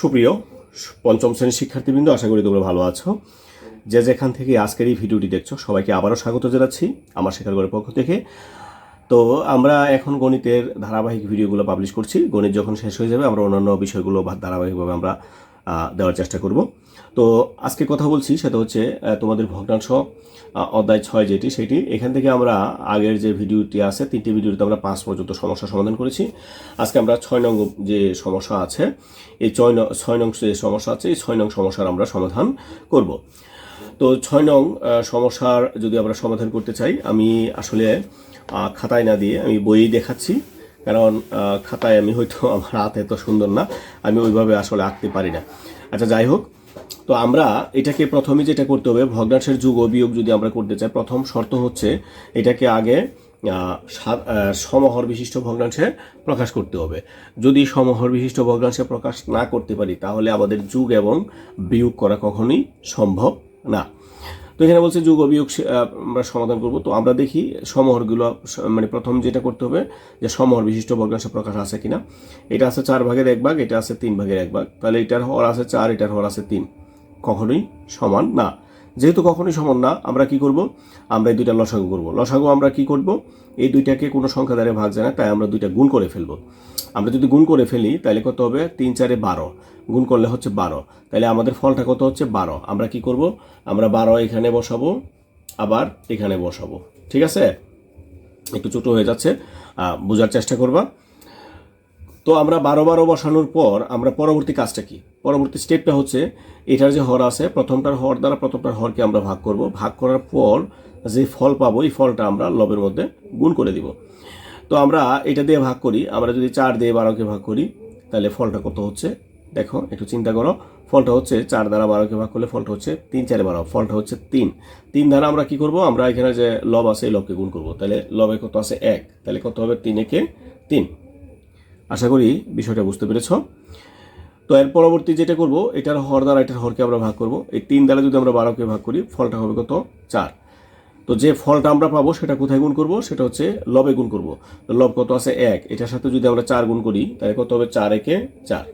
সুপ্রিয়, পঞ্চম শ্রেণির শিক্ষার্থীবৃন্দ, আশা করি তোমরা ভালো আছো। যে যেখান থেকে আজকের এই ভিডিওটি দেখছ, সবাইকে আবারও স্বাগত জানাচ্ছি আমার শেখার পক্ষ থেকে। তো আমরা এখন গণিতের ধারাবাহিক ভিডিওগুলো পাবলিশ করছি। গণিত যখন শেষ হয়ে যাবে, আমরা অন্যান্য বিষয়গুলো ধারাবাহিকভাবে আমরা দেওয়ার চেষ্টা করব। তো আজকে কথা বলছি সেটা হচ্ছে তোমাদের ভগ্নাংশ অধ্যায় ছয় যেটি, সেটি। এখান থেকে আমরা আগের যে ভিডিওটি আছে, তিনটি ভিডিওতে আমরা পাঁচ পর্যন্ত সমস্যা সমাধান করেছি। আজকে আমরা ছয় নং যে সমস্যা আছে, এই ছয় নং ছয় নং যে সমস্যা আছে, এই ছয় নং সমস্যার আমরা সমাধান করব। তো ছয় নং সমস্যার যদি আমরা সমাধান করতে চাই, আমি আসলে খাতায় না দিয়ে আমি বইয়েই দেখাচ্ছি। কারণ খাতায় আমি হয়তো আমার হাত এত সুন্দর না, আমি ওইভাবে আসলে আঁকতে পারি না। আচ্ছা যাই হোক তো আমরা এটাকে প্রথমে যেটা করতে হবে, ভগ্নাংশের যুগ ও বিয়োগ যদি আমরা করতে চাই, প্রথম শর্ত হচ্ছে এটাকে আগে সমহর বিশিষ্ট ভগ্নাংশে প্রকাশ করতে হবে। যদি সমহর বিশিষ্ট ভগ্নাংশে প্রকাশ না করতে পারি, তাহলে আমাদের যুগ এবং বিয়োগ করা কখনোই সম্ভব না। তো এখানে বলছে যুগ আহ, আমরা সমাধান করব। তো আমরা দেখি সমহরগুলো মানে প্রথম যেটা করতে হবে যে সমহর বিশিষ্ট বর্গাংশ প্রকাশ আছে কিনা। এটা আছে চার ভাগের এক ভাগ এটা আছে তিন ভাগের এক ভাগ। তাহলে এটার হর আছে চার এটার হর আছে তিন। কখনোই সমান না। যেহেতু কখনোই সমান না, আমরা কি করব? আমরা এই দুইটা লসাগু করব। লসাগু আমরা কি করব? এই দুইটাকে কোনো সংখ্যা দ্বারা ভাগ যায় না, তাই আমরা দুইটা গুণ করে ফেলব। আমরা যদি গুণ করে ফেলি, তাহলে কত হবে? তিন চারে বারো। গুণ করলে হচ্ছে বারো। তাহলে আমাদের ফলটা কত হচ্ছে? বারো। আমরা কি করব? আমরা বারো এখানে বসাবো, আবার এখানে বসাবো। ঠিক আছে? একটু ছোটো হয়ে যাচ্ছে বোঝার চেষ্টা করবা। তো আমরা বারো বারো বসানোর পর আমরা পরবর্তী কাজটা কি? পরবর্তী স্টেপটা হচ্ছে, এটার যে হর আছে, প্রথমটার হর দ্বারা প্রথমটার হরকে আমরা ভাগ করব। ভাগ করার পর যে ফল পাবো, এই ফলটা আমরা লবের মধ্যে গুণ করে দিব। তো আমরা এটা দিয়ে ভাগ করি। আমরা যদি চার দিয়ে বারোকে ভাগ করি, তাহলে ফলটা কত হচ্ছে? দেখো, একটু চিন্তা করো। ফলটা হচ্ছে চার দ্বারা বারোকে ভাগ করলে ফলটা হচ্ছে তিন, চারে বারো। ফলটা হচ্ছে তিন। তিন দ্বারা আমরা কি করব? আমরা এখানে যে লব আছে, এই লবকে গুণ করব। তাহলে লবে কত আছে? এক। তাহলে কত হবে? তিন একে তিন। আশা করি বিষয়টা বুঝতে পেরেছ। তো এর পরবর্তী যেটা করব, এটার হর দ্বারা এটার হরকে আমরা ভাগ করব। এই তিন দ্বারা যদি আমরা বারোকে ভাগ করি, ফলটা হবে কত? চার। তো যে ফলটা আমরা পাবো, সেটা কোথায় গুণ করব? সেটা হচ্ছে লবে গুণ করব। লব কত আছে? এক। এটার সাথে যদি আমরা চার গুণ করি, তাহলে কত হবে? চার একে চার।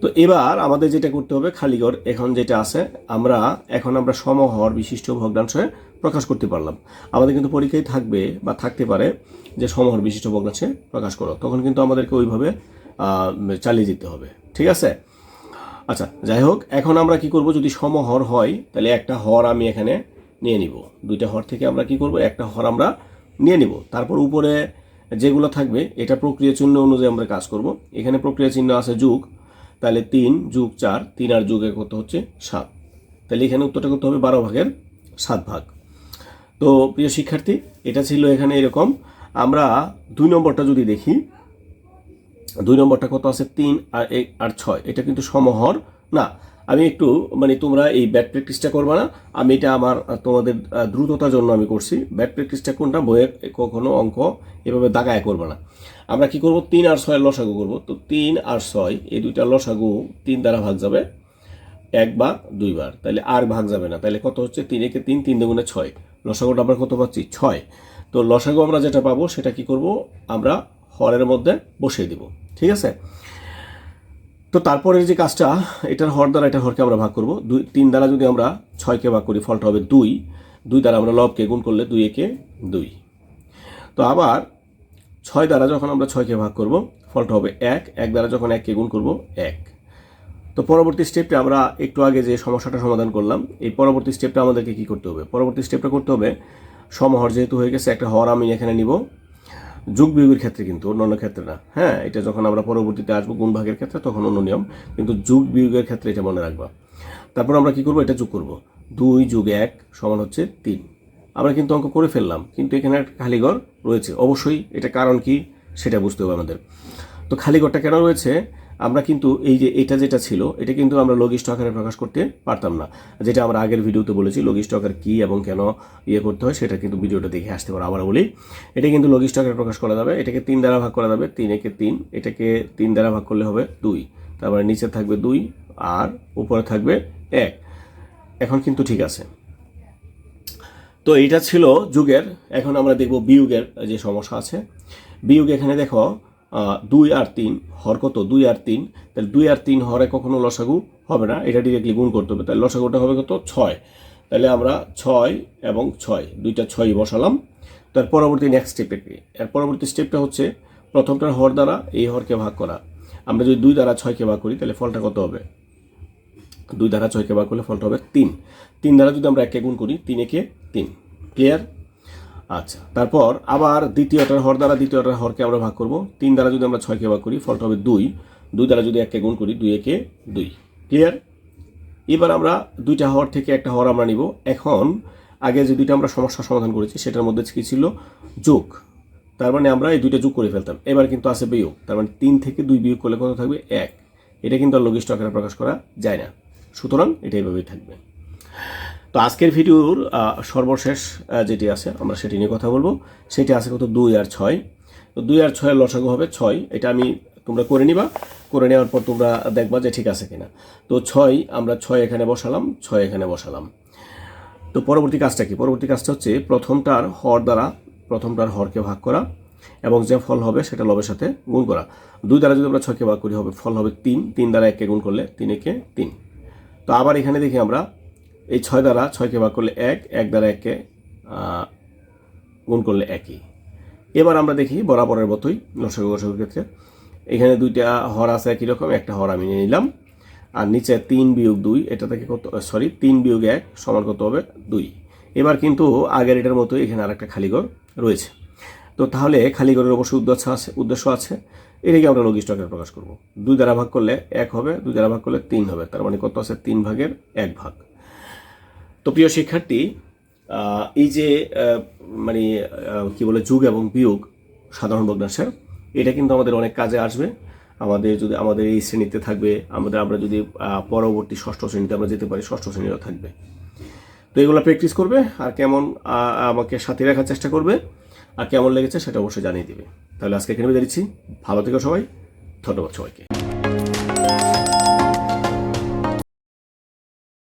তো এবার আমাদের যেটা করতে হবে খালিগড় এখন যেটা আছে, আমরা, এখন আমরা সমহর বিশিষ্ট ভগ্নাংশে প্রকাশ করতে পারলাম। আমাদের কিন্তু পরীক্ষায় থাকবে বা থাকতে পারে যে সমহর বিশিষ্ট ভগ্নাংশে প্রকাশ করো। তখন কিন্তু আমাদেরকে ওইভাবে চালিয়ে যেতে হবে। ঠিক আছে? আচ্ছা যাই হোক, এখন আমরা কি করব? যদি সমহর হয়, তাহলে একটা হর আমি এখানে নিয়ে নিব। দুইটা হর থেকে আমরা কি করব? একটা হর আমরা নিয়ে নিব। তারপর উপরে যেগুলো থাকবে, এটা প্রক্রিয়া চিহ্ন অনুযায়ী আমরা কাজ করব। এখানে প্রক্রিয়া চিহ্ন আছে যুগ, তাহলে তিন, যুগ চার, তিন আর যুগে কত হচ্ছে সাত। তাহলে এখানে উত্তরটা করতে হবে বারো ভাগের সাত ভাগ। তো, প্রিয় শিক্ষার্থী, এটা ছিল এখানে এরকম। আমরা দুই নম্বরটা যদি দেখি, দুই নম্বরটা কত আছে? তিন আর এক আর ছয়। এটা কিন্তু সমহর। না, আমি একটু মানে তোমরা এই ব্যাট প্র্যাকটিসটা করবে না। আমি এটা আমার, তোমাদের দ্রুততার জন্য আমি করছি। ব্যাট প্র্যাকটিসটা কোনটা? বইয়ে কখনো অঙ্ক এভাবে দাগায় করবে না। আমরা কি করব? তিন আর ছয় লসাগু করব। তো তিন আর ছয়, এই দুইটা লসাগু তিন দ্বারা ভাগ যাবে। একবার দুইবার তাহলে আর ভাগ যাবে না। তাহলে কত হচ্ছে? তিন একে তিন তিন দুগুণে ছয়। লসাগুটা আমরা কত পাচ্ছি? ছয়। তো লসাগু আমরা যেটা পাবো, সেটা কি করব? আমরা হরের মধ্যে বসিয়ে দিব। ঠিক আছে? তো তারপরের যে কাজটা, এটার হর দ্বারা এটা হরকে আমরা ভাগ করব। দুই, তিন দ্বারা যদি আমরা ছয়কে ভাগ করি, ফলটা হবে দুই। দুই দ্বারা আমরা লবকে গুণ করলে দুই একে দুই। তো আবার ছয় দ্বারা যখন আমরা ছয়কে ভাগ করব, ফলটা হবে এক। এক দ্বারা যখন এককে গুণ করব, এক। তো পরবর্তী স্টেপটা আমরা একটু আগে যে সমস্যাটা সমাধান করলাম, এই পরবর্তী স্টেপটা আমাদেরকে কি করতে হবে? পরবর্তী স্টেপটা করতে হবে, সমহর যেহেতু হয়ে গেছে, একটা হর আমি এখানে নিব। যুগ বিয়োগের ক্ষেত্রে কিন্তু, অন্যান্য ক্ষেত্রে না। হ্যাঁ এটা যখন আমরা পরবর্তীতে আসব গুণ ভাগের ক্ষেত্রে, তখন অন্য নিয়ম। কিন্তু যুগ বিয়োগের ক্ষেত্রে এটা মনে রাখবা। তারপর আমরা কি করব? এটা যোগ করব। দুই যুগ এক সমান হচ্ছে তিন। আমরা কিন্তু অঙ্ক করে ফেললাম, কিন্তু এখানে একটা খালিঘর রয়েছে। অবশ্যই এটা কারণ কি? সেটা বুঝতে হবে আমাদের। তো খালিঘরটা কেন রয়েছে? আমরা কিন্তু এই যে এটা যেটা ছিল, এটা কিন্তু আমরা লঘিষ্ঠ আকারে প্রকাশ করতে পারতাম না। যেটা আমরা আগের ভিডিওতে বলেছি লঘিষ্ঠ আকার কী এবং কেন ইয়ে করতে হয়, সেটা কিন্তু ভিডিওটা দেখে আসতে পারো আবার বলি। এটা কিন্তু লঘিষ্ঠ আকারে প্রকাশ করা যাবে, এটাকে তিন দ্বারা ভাগ করা যাবে, তিন একে তিন, এটাকে তিন দ্বারা ভাগ করলে হবে দুই। তারপরে নিচে থাকবে দুই, আর উপরে থাকবে এক। এখন কিন্তু ঠিক আছে। তো এইটা ছিল যুগের, এখন আমরা দেখব বিয়োগের যে সমস্যা আছে। বিয়োগ এখানে দেখো দুই আর তিন। হর কত? দুই আর তিন। তাহলে দুই আর তিন হরে কখনো লসাগু হবে না। এটা ডিরেক্টলি গুণ করতে হবে। তাহলে লসাগুটা হবে কত? ছয়। তাহলে আমরা ছয় এবং ছয়, দুইটা ছয় বসালাম। তার পরবর্তী নেক্সট স্টেপে এর পরবর্তী স্টেপটা হচ্ছে প্রথমটার হর দ্বারা এই হরকে ভাগ করা। আমরা যদি দুই দ্বারা ছয়কে ভাগ করি, তাহলে ফলটা কত হবে? দুই দ্বারা ছয়কে ভাগ করলে ফলটা হবে তিন। তিন দ্বারা যদি আমরা একে গুণ করি, তিন একে তিন। ক্লিয়ার আচ্ছা তারপর আবার দ্বিতীয়টার হর দ্বারা দ্বিতীয়টার হরকে আমরা ভাগ করব। তিন দ্বারা যদি আমরা ছয়কে ভাগ করি, ফলটা হবে দুই। দুই দ্বারা যদি এককে গুণ করি, দুই একে দুই। ক্লিয়ার এবার আমরা দুইটা হর থেকে একটা হর আমরা নিব। এখন আগে যে দুইটা আমরা সমস্যা সমাধান করেছি, সেটার মধ্যে কি ছিল? যোগ। তার মানে আমরা এই দুইটা যোগ করে ফেলতাম। এবার কিন্তু আছে বিয়োগ। তার মানে তিন থেকে দুই বিয়োগ করলে কত থাকবে? এক। এটা কিন্তু আর লঘিষ্ঠ আকারে প্রকাশ করা যায় না। সুতরাং এটা এইভাবেই থাকবে। তো আজকের ভিডিওর সর্বশেষ যেটি আছে, আমরা সেটি নিয়ে কথা বলব। সেটি আছে কত? দুই আর ছয়। তো দুই আর ছয়ের লসাগু হবে ছয়। এটা আমি তোমরা করে নিবা। করে নেওয়ার পর তোমরা দেখবা যে ঠিক আছে কিনা। তো ছয়, আমরা ছয় এখানে বসালাম, ছয় এখানে বসালাম। তো পরবর্তী কাজটা কি? পরবর্তী কাজটা হচ্ছে প্রথমটার হর দ্বারা, প্রথমটার হরকে ভাগ করা এবং যে ফল হবে সেটা লবের সাথে গুণ করা। দুই দ্বারা যদি আমরা ছয়কে ভাগ করি হবে, ফল হবে তিন। তিন দ্বারা এককে গুণ করলে তিন একে তিন। তো আবার এখানে দেখি আমরা এই ছয় দ্বারা ছয়কে ভাগ করলে এক এক দ্বারা আহ, গুণ করলে একই। এবার আমরা দেখি বরাবরের মতোই লসাগু গসাগুর ক্ষেত্রে। এখানে দুইটা হর আছে একই রকম একটা হর আমি নিয়ে নিলাম। আর নিচে তিন বিয়োগ দুই এটা থেকে কত সরি তিন বিয়োগ এক সমান কত হবে? দুই। এবার কিন্তু আগের এটার মতো এখানে আর একটা খালিঘর রয়েছে। তো তাহলে খালিঘরের অবশ্যই উদ্দেশ্য আছে উদ্দেশ্য আছে। এটাকে আমরা লঘিষ্ঠ আকারে প্রকাশ করব। দুই দ্বারা ভাগ করলে এক হবে দুই দ্বারা ভাগ করলে তিন হবে। তার মানে কত আছে? তিন ভাগের এক ভাগ। তো প্রিয় শিক্ষার্থী এই যে মানে কি বলে, যুগ এবং বিয়োগ, সাধারণ ভগ্নাংশের এটা কিন্তু আমাদের অনেক কাজে আসবে। আমাদের যদি, আমাদের এই শ্রেণীতে থাকবে, আমাদের, আমরা যদি পরবর্তী ষষ্ঠ শ্রেণীতে আমরা যেতে পারি, ষষ্ঠ শ্রেণীরও থাকবে। তো এগুলো প্র্যাকটিস করবে, আর কেমন আমাকে সাথে রাখার চেষ্টা করবে, আর কেমন লেগেছে সেটা অবশ্যই জানিয়ে দিবে। তাহলে আজকে এখানে বিদায় দিচ্ছি ভালো থেকো সবাই। ধন্যবাদ সবাইকে।